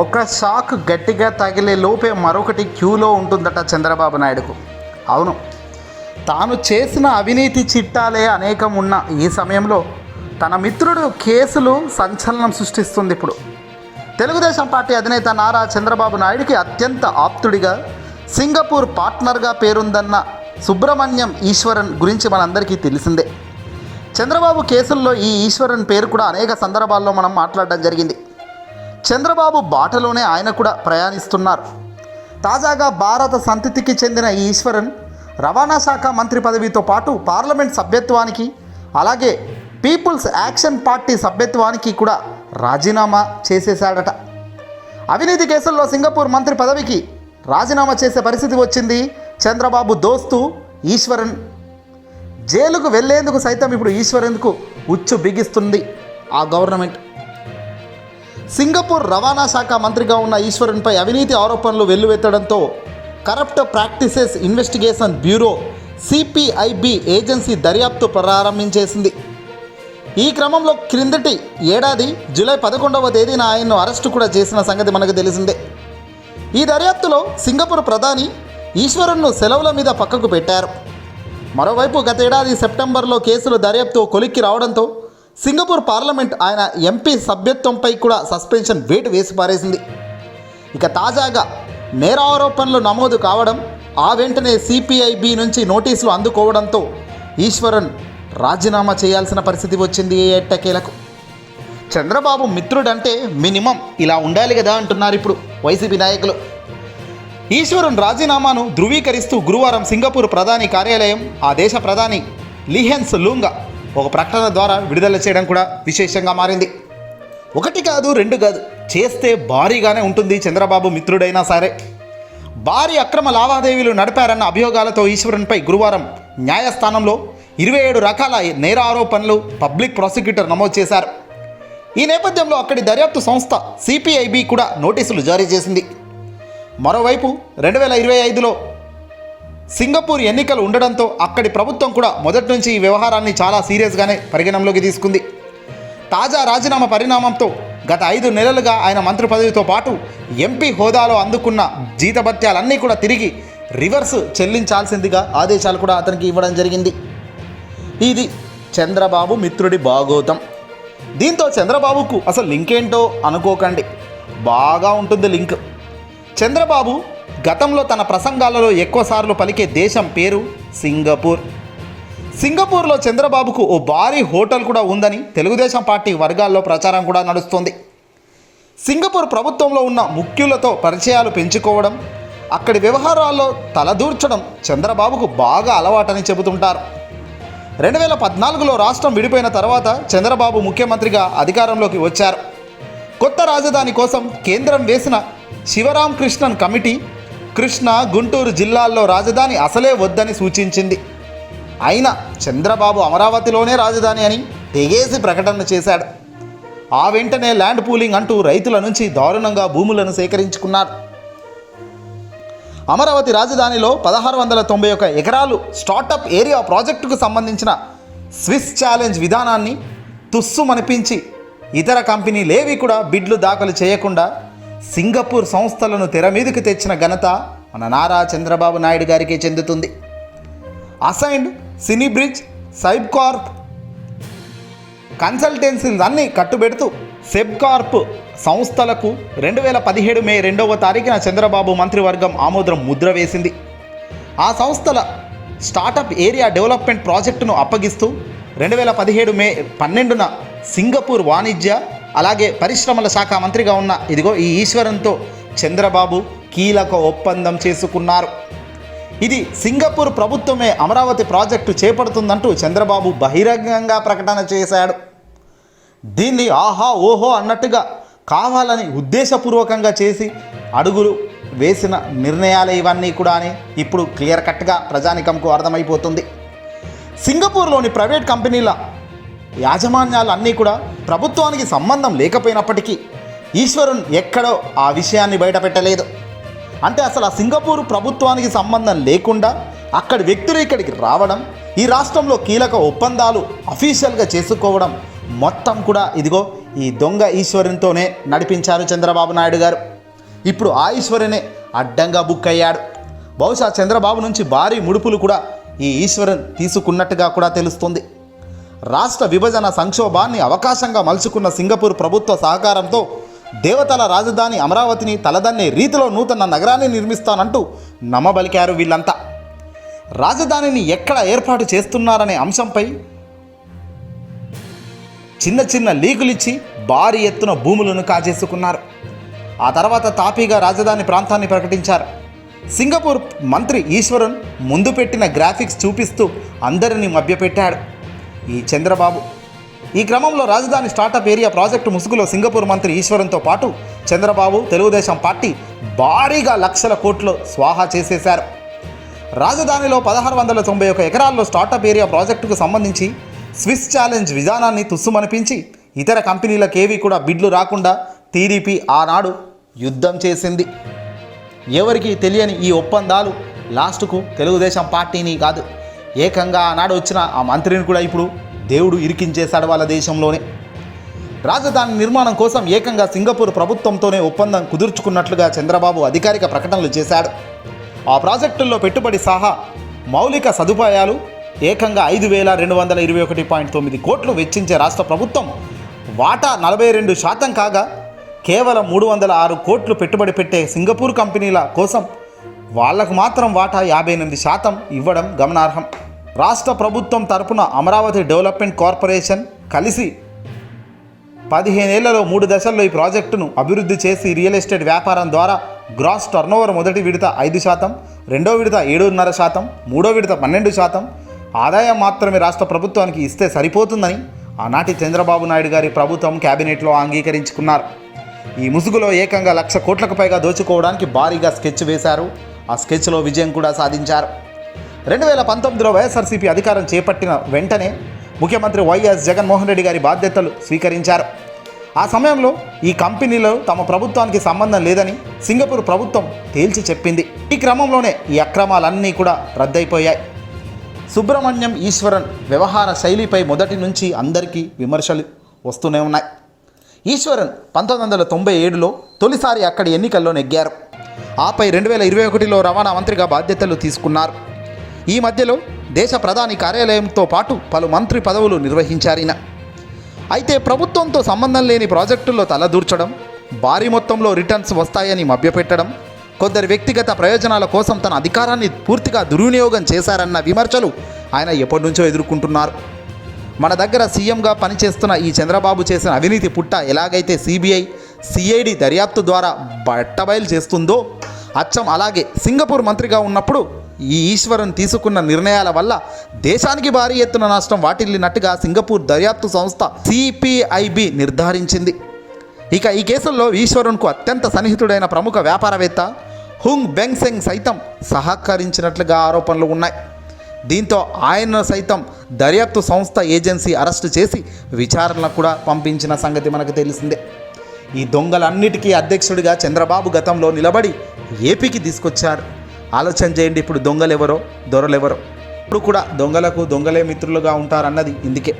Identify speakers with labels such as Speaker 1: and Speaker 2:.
Speaker 1: ఒక షాక్ గట్టిగా తగిలే లోపే మరొకటి క్యూలో ఉంటుందట చంద్రబాబు నాయుడుకు అవును తాను చేసిన అవినీతి చిట్టాలే అనేకం ఉన్న ఈ సమయంలో తన మిత్రుడు కేసులు సంచలనం సృష్టిస్తుంది ఇప్పుడు తెలుగుదేశం పార్టీ అధినేత నారా చంద్రబాబు నాయుడికి అత్యంత ఆప్తుడిగా సింగపూర్ పార్ట్నర్గా పేరుందన్న సుబ్రహ్మణ్యం ఈశ్వరన్ గురించి మనందరికీ తెలిసిందే చంద్రబాబు కేసుల్లో ఈ ఈశ్వరన్ పేరు కూడా అనేక సందర్భాల్లో మనం మాట్లాడడం జరిగింది చంద్రబాబు బాటలోనే ఆయన కూడా ప్రయాణిస్తున్నారు తాజాగా భారత సంతతికి చెందిన ఈశ్వరన్ రవాణా శాఖ మంత్రి పదవితో పాటు పార్లమెంట్ సభ్యత్వానికి అలాగే పీపుల్స్ యాక్షన్ పార్టీ సభ్యత్వానికి కూడా రాజీనామా చేసేశాడట అవినీతి కేసుల్లో సింగపూర్ మంత్రి పదవికి రాజీనామా చేసే పరిస్థితి వచ్చింది చంద్రబాబు దోస్తు ఈశ్వరన్ జైలుకు వెళ్లేందుకు సైతం ఇప్పుడు ఈశ్వరన్కు ఉచ్చు బిగిస్తుంది ఆ గవర్నమెంట్ సింగపూర్ రవాణా శాఖ మంత్రిగా ఉన్న ఈశ్వరన్పై అవినీతి ఆరోపణలు వెల్లువెత్తడంతో corrupt practices investigation bureau CPIB agency దర్యాప్తు ప్రారంభించేసింది ఈ క్రమంలో క్రిందటి ఏడాది జూలై పదకొండవ తేదీన ఆయన్ను అరెస్టు కూడా చేసిన సంగతి మనకు తెలిసిందే ఈ దర్యాప్తులో సింగపూర్ ప్రధాని ఈశ్వరన్ను సెలవుల మీద పక్కకు పెట్టారు మరోవైపు గతేడాది సెప్టెంబర్లో కేసులు దర్యాప్తు కొలిక్కి రావడంతో సింగపూర్ పార్లమెంట్ ఆయన ఎంపీ సభ్యత్వంపై కూడా సస్పెన్షన్ వేటు వేసి పారేసింది ఇక తాజాగా నేర ఆరోపణలు నమోదు కావడం ఆ వెంటనే సిపిఐబి నుంచి నోటీసులు అందుకోవడంతో ఈశ్వరన్ రాజీనామా చేయాల్సిన పరిస్థితి వచ్చింది ఎట్టకేలకు చంద్రబాబు మిత్రుడంటే మినిమం ఇలా ఉండాలి కదా అంటున్నారు ఇప్పుడు వైసీపీ నాయకులు ఈశ్వరన్ రాజీనామాను ధృవీకరిస్తూ గురువారం సింగపూర్ ప్రధాని కార్యాలయం ఆ దేశ ప్రధాని లిహెన్స్ లూంగా ఒక ప్రకటన ద్వారా విడుదల చేయడం కూడా విశేషంగా మారింది ఒకటి కాదు రెండు కాదు చేస్తే భారీగానే ఉంటుంది చంద్రబాబు మిత్రుడైనా సరే భారీ అక్రమ లావాదేవీలు నడిపారన్న అభియోగాలతో ఈశ్వరన్పై గురువారం న్యాయస్థానంలో ఇరవై ఏడు రకాల నేర ఆరోపణలు పబ్లిక్ ప్రాసిక్యూటర్ నమోదు చేశారు ఈ నేపథ్యంలో అక్కడి దర్యాప్తు సంస్థ సిపిఐబి కూడా నోటీసులు జారీ చేసింది మరోవైపు రెండు వేల ఇరవై ఐదులో సింగపూర్ ఎన్నికలు ఉండడంతో అక్కడి ప్రభుత్వం కూడా మొదటి నుంచి ఈ వ్యవహారాన్ని చాలా సీరియస్గానే పరిగణనలోకి తీసుకుంది తాజా రాజీనామా పరిణామంతో గత ఐదు నెలలుగా ఆయన మంత్రి పదవితో పాటు ఎంపీ హోదాలో అందుకున్న జీతభత్యాలన్నీ కూడా తిరిగి రివర్స్ చెల్లించాల్సిందిగా ఆదేశాలు కూడా అతనికి ఇవ్వడం జరిగింది ఇది చంద్రబాబు మిత్రుడి బాగోతం దీంతో చంద్రబాబుకు అసలు లింక్ ఏంటో అనుకోకండి బాగా ఉంటుంది లింక్ చంద్రబాబు గతంలో తన ప్రసంగాలలో ఎక్కువసార్లు పలికే దేశం పేరు సింగపూర్ సింగపూర్లో చంద్రబాబుకు ఓ భారీ హోటల్ కూడా ఉందని తెలుగుదేశం పార్టీ వర్గాల్లో ప్రచారం కూడా నడుస్తోంది సింగపూర్ ప్రభుత్వంలో ఉన్న ముఖ్యులతో పరిచయాలు పెంచుకోవడం అక్కడి వ్యవహారాల్లో తలదూర్చడం చంద్రబాబుకు బాగా అలవాటని చెబుతుంటారు రెండు వేల పద్నాలుగులో రాష్ట్రం విడిపోయిన తర్వాత చంద్రబాబు ముఖ్యమంత్రిగా అధికారంలోకి వచ్చారు కొత్త రాజధాని కోసం కేంద్రం వేసిన శివరామకృష్ణన్ కమిటీ కృష్ణ గుంటూరు జిల్లాల్లో రాజధాని అసలే వద్దని సూచించింది అయినా చంద్రబాబు అమరావతిలోనే రాజధాని అని తెగేసి ప్రకటన చేశాడు ఆ వెంటనే ల్యాండ్ పూలింగ్ అంటూ రైతుల నుంచి దారుణంగా భూములను సేకరించుకున్నారు అమరావతి రాజధానిలో పదహారు వందల తొంభై ఒక ఎకరాలు స్టార్టప్ ఏరియా ప్రాజెక్టుకు సంబంధించిన స్విస్ ఛాలెంజ్ విధానాన్ని తుస్సుమనిపించి ఇతర కంపెనీలేవి కూడా బిడ్లు దాఖలు చేయకుండా సింగపూర్ సంస్థలను తెర మీదకి తెచ్చిన ఘనత మన నారా చంద్రబాబు నాయుడు గారికి చెందుతుంది Ascendas Singbridge Sembcorp కన్సల్టెన్సీలు అన్నీ కట్టుబెడుతూ సెబ్కార్ప్ సంస్థలకు రెండు వేల పదిహేడు మే రెండవ తారీఖున చంద్రబాబు మంత్రివర్గం ఆమోదం ముద్ర వేసింది ఆ సంస్థల స్టార్టప్ ఏరియా డెవలప్మెంట్ ప్రాజెక్టును అప్పగిస్తూ రెండు వేల పదిహేడు మే పన్నెండున సింగపూర్ వాణిజ్య అలాగే పరిశ్రమల శాఖ మంత్రిగా ఉన్న ఇదిగో ఈ ఈశ్వరంతో చంద్రబాబు కీలక ఒప్పందం చేసుకున్నారు ఇది సింగపూర్ ప్రభుత్వమే అమరావతి ప్రాజెక్టు చేపడుతుందంటూ చంద్రబాబు బహిరంగంగా ప్రకటన చేశాడు దీన్ని ఆహా ఓహో అన్నట్టుగా కావాలని ఉద్దేశపూర్వకంగా చేసి అడుగులు వేసిన నిర్ణయాలు ఇవన్నీ కూడా అని ఇప్పుడు క్లియర్ కట్గా ప్రజానికంకు అర్థమైపోతుంది సింగపూర్లోని ప్రైవేట్ కంపెనీల యాజమాన్యాలు అన్నీ కూడా ప్రభుత్వానికి సంబంధం లేకపోయినప్పటికీ ఈశ్వరుని ఎక్కడో ఆ విషయాన్ని బయటపెట్టలేదు అంటే అసలు ఆ సింగపూర్ ప్రభుత్వానికి సంబంధం లేకుండా అక్కడి వ్యక్తులు ఇక్కడికి రావడం ఈ రాష్ట్రంలో కీలక ఒప్పందాలు అఫీషియల్గా చేసుకోవడం మొత్తం కూడా ఇదిగో ఈ దొంగ ఈశ్వరునితోనే నడిపించారు చంద్రబాబు నాయుడు గారు ఇప్పుడు ఆ ఈశ్వరునే అడ్డంగా బుక్ అయ్యాడు బహుశా చంద్రబాబు నుంచి భారీ ముడుపులు కూడా ఈ ఈశ్వరన్ తీసుకున్నట్టుగా కూడా తెలుస్తుంది రాష్ట్ర విభజన సంక్షోభాన్ని అవకాశంగా మలుచుకున్న సింగపూర్ ప్రభుత్వ సహకారంతో దేవతల రాజధాని అమరావతిని తలదన్నే రీతిలో నూతన నగరాన్ని నిర్మిస్తానంటూ నమ్మబలికారు వీళ్ళంతా రాజధానిని ఎక్కడ ఏర్పాటు చేస్తున్నారనే అంశంపై చిన్న చిన్న లీకులిచ్చి భారీ ఎత్తున భూములను కాజేసుకున్నారు ఆ తర్వాత తాపీగా రాజధాని ప్రాంతాన్ని ప్రకటించారు సింగపూర్ మంత్రి ఈశ్వరన్ ముందు పెట్టిన గ్రాఫిక్స్ చూపిస్తూ అందరినీ మభ్యపెట్టాడు ఈ చంద్రబాబు ఈ క్రమంలో రాజధాని స్టార్టప్ ఏరియా ప్రాజెక్టు ముసుగులో సింగపూర్ మంత్రి ఈశ్వరంతో పాటు చంద్రబాబు తెలుగుదేశం పార్టీ భారీగా లక్షల కోట్లు స్వాహా చేసేశారు రాజధానిలో పదహారు వందల తొంభై ఒక ఎకరాల్లో స్టార్టప్ ఏరియా ప్రాజెక్టుకు సంబంధించి స్విస్ ఛాలెంజ్ విధానాన్ని తుస్సుమనిపించి ఇతర కంపెనీలకేవి కూడా బిడ్లు రాకుండా టీడీపీ ఆనాడు యుద్ధం చేసింది ఎవరికీ తెలియని ఈ ఒప్పందాలు లాస్టుకు తెలుగుదేశం పార్టీని కాదు ఏకంగా ఆనాడు వచ్చిన ఆ మంత్రిని కూడా ఇప్పుడు దేవుడు ఇరికించేశాడు వాళ్ళ దేశంలోనే రాజధాని నిర్మాణం కోసం ఏకంగా సింగపూర్ ప్రభుత్వంతోనే ఒప్పందం కుదుర్చుకున్నట్లుగా చంద్రబాబు అధికారిక ప్రకటనలు చేశాడు ఆ ప్రాజెక్టుల్లో పెట్టుబడి సహా మౌలిక సదుపాయాలు ఏకంగా ఐదు వేల రెండు వందల ఇరవై ఒకటి పాయింట్ తొమ్మిది కోట్లు వెచ్చించే రాష్ట్ర ప్రభుత్వం వాటా నలభై రెండు శాతం కాగా కేవలం మూడు వందల ఆరు కోట్లు పెట్టుబడి పెట్టే సింగపూర్ కంపెనీల కోసం వాళ్లకు మాత్రం వాటా యాభై ఎనిమిది శాతం ఇవ్వడం గమనార్హం రాష్ట్ర ప్రభుత్వం తరపున అమరావతి డెవలప్మెంట్ కార్పొరేషన్ కలిసి పదిహేనేళ్లలో మూడు దశల్లో ఈ ప్రాజెక్టును అభివృద్ధి చేసి రియల్ ఎస్టేట్ వ్యాపారం ద్వారా గ్రాస్ టర్నోవర్ మొదటి విడత ఐదు శాతం రెండో విడత ఏడున్నర శాతం మూడో విడత పన్నెండు శాతం ఆదాయం మాత్రమే రాష్ట్ర ప్రభుత్వానికి ఇస్తే సరిపోతుందని ఆనాటి చంద్రబాబు నాయుడు గారి ప్రభుత్వం కేబినెట్లో అంగీకరించుకున్నారు ఈ ముసుగులో ఏకంగా లక్ష కోట్లకు పైగా దోచుకోవడానికి భారీగా స్కెచ్ వేశారు ఆ స్కెచ్లో విజయం కూడా సాధించారు రెండు వేల పంతొమ్మిదిలో వైఎస్ఆర్సీపీ అధికారం చేపట్టిన వెంటనే ముఖ్యమంత్రి వైఎస్ జగన్మోహన్ రెడ్డి గారి బాధ్యతలు స్వీకరించారు ఆ సమయంలో ఈ కంపెనీలో తమ ప్రభుత్వానికి సంబంధం లేదని సింగపూర్ ప్రభుత్వం తేల్చి చెప్పింది ఈ క్రమంలోనే ఈ అక్రమాలన్నీ కూడా రద్దయిపోయాయి సుబ్రహ్మణ్యం ఈశ్వరన్ వ్యవహార శైలిపై మొదటి నుంచి అందరికీ విమర్శలు వస్తూనే ఉన్నాయి ఈశ్వరన్ పంతొమ్మిది వందల తొంభై ఏడులో తొలిసారి అక్కడి ఎన్నికల్లో నెగ్గారు ఆపై రెండు వేల ఇరవై ఒకటిలో రవాణా మంత్రిగా బాధ్యతలు తీసుకున్నారు ఈ మధ్యలో దేశ ప్రధాని కార్యాలయంతో పాటు పలు మంత్రి పదవులు నిర్వహించారిన అయితే ప్రభుత్వంతో సంబంధం లేని ప్రాజెక్టుల్లో తలదూర్చడం భారీ మొత్తంలో రిటర్న్స్ వస్తాయని మభ్యపెట్టడం కొందరు వ్యక్తిగత ప్రయోజనాల కోసం తన అధికారాన్ని పూర్తిగా దుర్వినియోగం చేశారన్న విమర్శలు ఆయన ఎప్పటి నుంచో ఎదుర్కొంటున్నారు మన దగ్గర సీఎంగా పనిచేస్తున్న ఈ చంద్రబాబు చేసిన అవినీతి పుట్ట ఎలాగైతే సిబిఐ సిఐడి దర్యాప్తు ద్వారా బట్టబయలు చేస్తుందో అచ్చం అలాగే సింగపూర్ మంత్రిగా ఉన్నప్పుడు ఈ ఈశ్వరన్ తీసుకున్న నిర్ణయాల వల్ల దేశానికి భారీ ఎత్తున నష్టం వాటిల్లినట్టుగా సింగపూర్ దర్యాప్తు సంస్థ సిపిఐబి నిర్ధారించింది ఇక ఈ కేసుల్లో ఈశ్వరన్కు అత్యంత సన్నిహితుడైన ప్రముఖ వ్యాపారవేత్త హుంగ్ బెంగ్సెంగ్ సైతం సహకరించినట్లుగా ఆరోపణలు ఉన్నాయి దీంతో ఆయన సైతం దర్యాప్తు సంస్థ ఏజెన్సీ అరెస్టు చేసి విచారణ కూడా పంపించిన సంగతి మనకు తెలిసిందే ఈ దొంగలన్నిటికీ అధ్యక్షుడిగా చంద్రబాబు గతంలో నిలబడి ఏపీకి తీసుకొచ్చారు ఆలోచన చేయండి ఇప్పుడు దొంగలెవరో దొరలెవరో ఇప్పుడు కూడా దొంగలకు దొంగలే మిత్రులుగా ఉంటారన్నది ఇందుకే